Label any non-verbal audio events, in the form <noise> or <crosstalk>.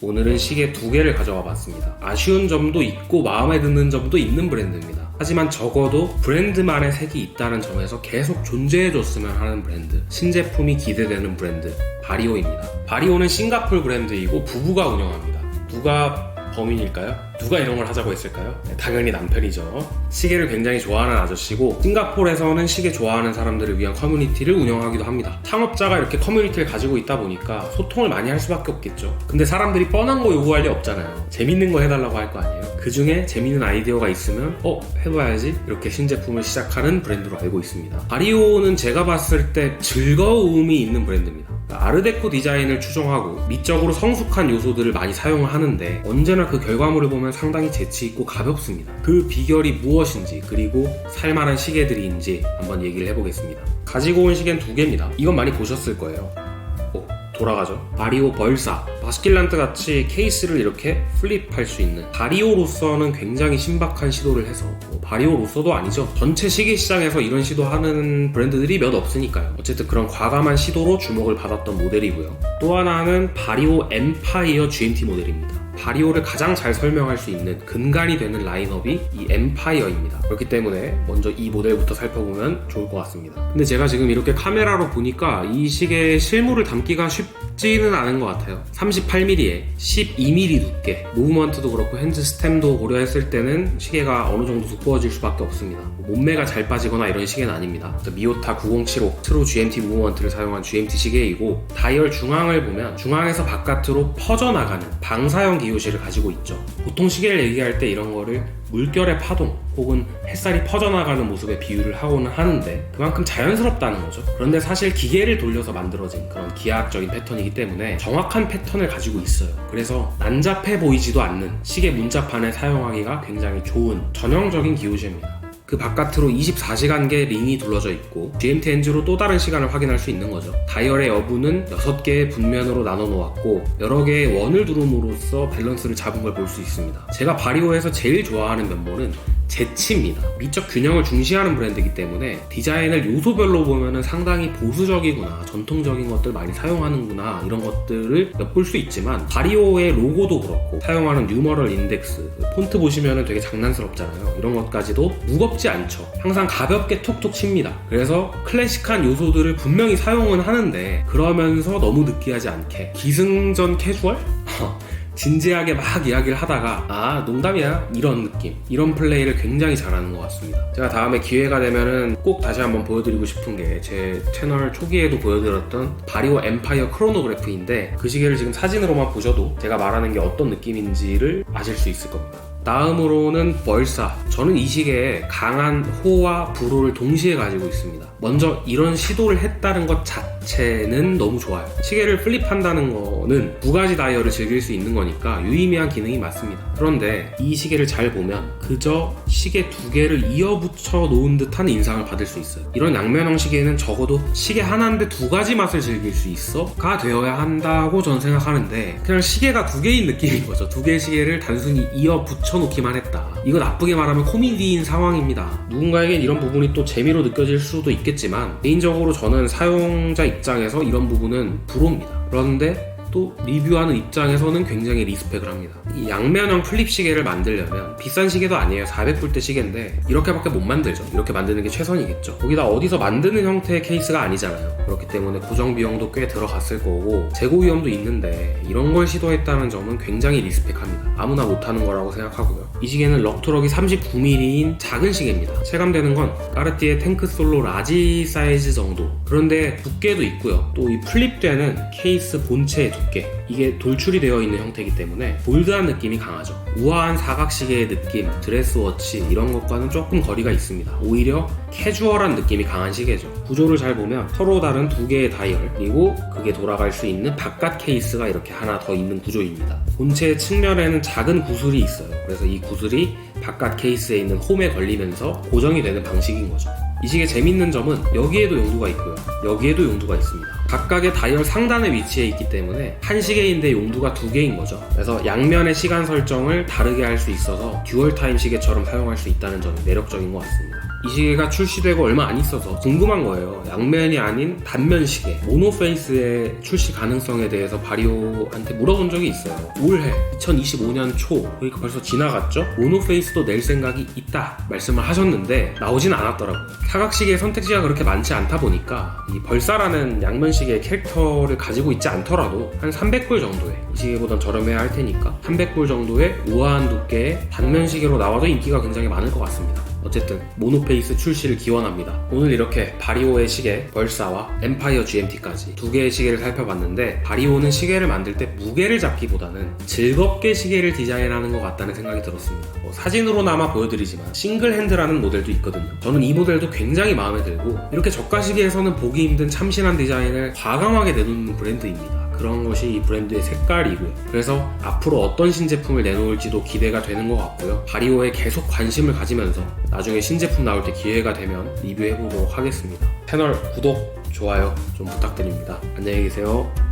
오늘은 시계 두 개를 가져와 봤습니다. 아쉬운 점도 있고 마음에 드는 점도 있는 브랜드입니다. 하지만 적어도 브랜드만의 색이 있다는 점에서 계속 존재해줬으면 하는 브랜드. 신제품이 기대되는 브랜드. 바리오입니다. 바리오는 싱가폴 브랜드이고 부부가 운영합니다. 누가 범인일까요? 누가 이런 걸 하자고 했을까요? 네, 당연히 남편이죠. 시계를 굉장히 좋아하는 아저씨고 싱가폴에서는 시계 좋아하는 사람들을 위한 커뮤니티를 운영하기도 합니다. 창업자가 이렇게 커뮤니티를 가지고 있다 보니까 소통을 많이 할 수밖에 없겠죠. 근데 사람들이 뻔한 거 요구할 리 없잖아요. 재밌는 거 해달라고 할 거 아니에요. 그 중에 재밌는 아이디어가 있으면 어 해봐야지 이렇게 신제품을 시작하는 브랜드로 알고 있습니다. 바리오는 제가 봤을 때 즐거움이 있는 브랜드입니다. 아르데코 디자인을 추종하고 미적으로 성숙한 요소들을 많이 사용을 하는데 언제나 그 결과물을 보면 상당히 재치있고 가볍습니다. 그 비결이 무엇인지 그리고 살만한 시계들인지 한번 얘기를 해보겠습니다. 가지고 온 시계는 두 개입니다. 이건 많이 보셨을 거예요. 오, 돌아가죠. 바리오 벌사. 바스킬란트 같이 케이스를 이렇게 플립할 수 있는 바리오로서는 굉장히 신박한 시도를 해서 뭐 바리오 로서도 아니죠. 전체 시계 시장에서 이런 시도하는 브랜드들이 몇 없으니까요. 어쨌든 그런 과감한 시도로 주목을 받았던 모델이고요. 또 하나는 바리오 엠파이어 GMT 모델입니다. 바리오를 가장 잘 설명할 수 있는 근간이 되는 라인업이 이 엠파이어입니다. 그렇기 때문에 먼저 이 모델부터 살펴보면 좋을 것 같습니다. 근데 제가 지금 이렇게 카메라로 보니까 이 시계의 실물을 담기가 쉽 지는 않은 것 같아요. 38mm에 12mm 두께, 무브먼트도 그렇고 핸드 스템도 고려했을 때는 시계가 어느 정도 두꺼워질 수밖에 없습니다. 몸매가 잘 빠지거나 이런 시계는 아닙니다. 미오타 9075 트루 GMT 무브먼트를 사용한 GMT 시계이고 다이얼 중앙을 보면 중앙에서 바깥으로 퍼져나가는 방사형 기호실을 가지고 있죠. 보통 시계를 얘기할 때 이런 거를 물결의 파동 혹은 햇살이 퍼져나가는 모습에 비유를 하고는 하는데 그만큼 자연스럽다는 거죠. 그런데 사실 기계를 돌려서 만들어진 그런 기하학적인 패턴이기 때문에 정확한 패턴을 가지고 있어요. 그래서 난잡해 보이지도 않는 시계 문자판을 사용하기가 굉장히 좋은 전형적인 기호실입니다. 그 바깥으로 24시간계 링이 둘러져 있고 GMT 엔즈로 또 다른 시간을 확인할 수 있는 거죠. 다이얼의 여부는 6개의 분면으로 나눠 놓았고 여러 개의 원을 두름으로써 밸런스를 잡은 걸 볼 수 있습니다. 제가 바리오에서 제일 좋아하는 면모는 재치입니다. 미적 균형을 중시하는 브랜드이기 때문에 디자인을 요소별로 보면은 상당히 보수적이구나, 전통적인 것들 많이 사용하는구나 이런 것들을 엿볼 수 있지만 바리오의 로고도 그렇고 사용하는 뉴머럴 인덱스, 폰트 보시면은 되게 장난스럽잖아요. 이런 것까지도 무겁지 않죠. 항상 가볍게 톡톡 칩니다. 그래서 클래식한 요소들을 분명히 사용은 하는데 그러면서 너무 느끼하지 않게 기승전 캐주얼? <laughs> 진지하게 막 이야기를 하다가 아 농담이야. 이런 느낌. 이런 플레이를 굉장히 잘하는 것 같습니다. 제가 다음에 기회가 되면은 꼭 다시 한번 보여드리고 싶은 게 제 채널 초기에도 보여드렸던 바리오 엠파이어 크로노그래프인데 그 시계를 지금 사진으로만 보셔도 제가 말하는 게 어떤 느낌인지를 아실 수 있을 겁니다. 다음으로는 벌사. 저는 이 시계에 강한 호와 불호를 동시에 가지고 있습니다. 먼저 이런 시도를 했다는 것 자체는 너무 좋아요. 시계를 플립한다는 거는 두 가지 다이얼을 즐길 수 있는 거니까 유의미한 기능이 맞습니다. 그런데 이 시계를 잘 보면 그저 시계 두 개를 이어붙여 놓은 듯한 인상을 받을 수 있어요. 이런 양면형 시계는 적어도 시계 하나인데 두 가지 맛을 즐길 수 있어가 되어야 한다고 저는 생각하는데 그냥 시계가 두 개인 느낌인 거죠. 두 개의 시계를 단순히 이어 붙여 놓기만 했다. 이거 나쁘게 말하면 코미디인 상황입니다. 누군가에겐 이런 부분이 또 재미로 느껴질 수도 있겠지만 개인적으로 저는 사용자 입장에서 이런 부분은 불호입니다. 그런데 또 리뷰하는 입장에서는 굉장히 리스펙을 합니다. 이 양면형 플립 시계를 만들려면 비싼 시계도 아니에요. 400불대 시계인데 이렇게밖에 못 만들죠. 이렇게 만드는 게 최선이겠죠. 거기다 어디서 만드는 형태의 케이스가 아니잖아요. 그렇기 때문에 고정 비용도 꽤 들어갔을 거고 재고 위험도 있는데 이런 걸 시도했다는 점은 굉장히 리스펙합니다. 아무나 못하는 거라고 생각하고요. 이 시계는 럭트럭이 39mm인 작은 시계입니다. 체감되는 건 까르띠에 탱크 솔로 라지 사이즈 정도. 그런데 두께도 있고요. 또 이 플립되는 케이스 본체의 두께. 이게 돌출이 되어 있는 형태이기 때문에 볼드한 느낌이 강하죠. 우아한 사각시계의 느낌, 드레스워치 이런 것과는 조금 거리가 있습니다. 오히려 캐주얼한 느낌이 강한 시계죠. 구조를 잘 보면 서로 다른 두 개의 다이얼 그리고 그게 돌아갈 수 있는 바깥 케이스가 이렇게 하나 더 있는 구조입니다. 본체 측면에는 작은 구슬이 있어요. 그래서 이 구슬이 바깥 케이스에 있는 홈에 걸리면서 고정이 되는 방식인 거죠. 이 시계 재밌는 점은 여기에도 용도가 있고요. 여기에도 용도가 있습니다. 각각의 다이얼 상단에 위치해 있기 때문에 한 시계인데 용도가 두 개인 거죠. 그래서 양면의 시간 설정을 다르게 할 수 있어서 듀얼 타임 시계처럼 사용할 수 있다는 점이 매력적인 것 같습니다. 이 시계가 출시되고 얼마 안 있어서 궁금한 거예요. 양면이 아닌 단면 시계 모노페이스의 출시 가능성에 대해서 바리오한테 물어본 적이 있어요. 올해 2025년 초 그러니까 벌써 지나갔죠? 모노페이스도 낼 생각이 있다 말씀을 하셨는데 나오진 않았더라고요. 사각시계 선택지가 그렇게 많지 않다 보니까 이 벌사라는 양면 시계의 캐릭터를 가지고 있지 않더라도 한 300불 정도에 이 시계보단 저렴해야 할 테니까 300불 정도의 우아한 두께의 단면 시계로 나와도 인기가 굉장히 많을 것 같습니다. 어쨌든 모노페이스 출시를 기원합니다. 오늘 이렇게 바리오의 시계 벌사와 엠파이어 GMT까지 두 개의 시계를 살펴봤는데 바리오는 시계를 만들 때 무게를 잡기보다는 즐겁게 시계를 디자인하는 것 같다는 생각이 들었습니다. 뭐 사진으로나마 보여드리지만 싱글 핸드라는 모델도 있거든요. 저는 이 모델도 굉장히 마음에 들고 이렇게 저가 시계에서는 보기 힘든 참신한 디자인을 과감하게 내놓는 브랜드입니다. 그런 것이 이 브랜드의 색깔이고요. 그래서 앞으로 어떤 신제품을 내놓을지도 기대가 되는 것 같고요. 바리오에 계속 관심을 가지면서 나중에 신제품 나올 때 기회가 되면 리뷰해보도록 하겠습니다. 채널 구독, 좋아요 좀 부탁드립니다. 안녕히 계세요.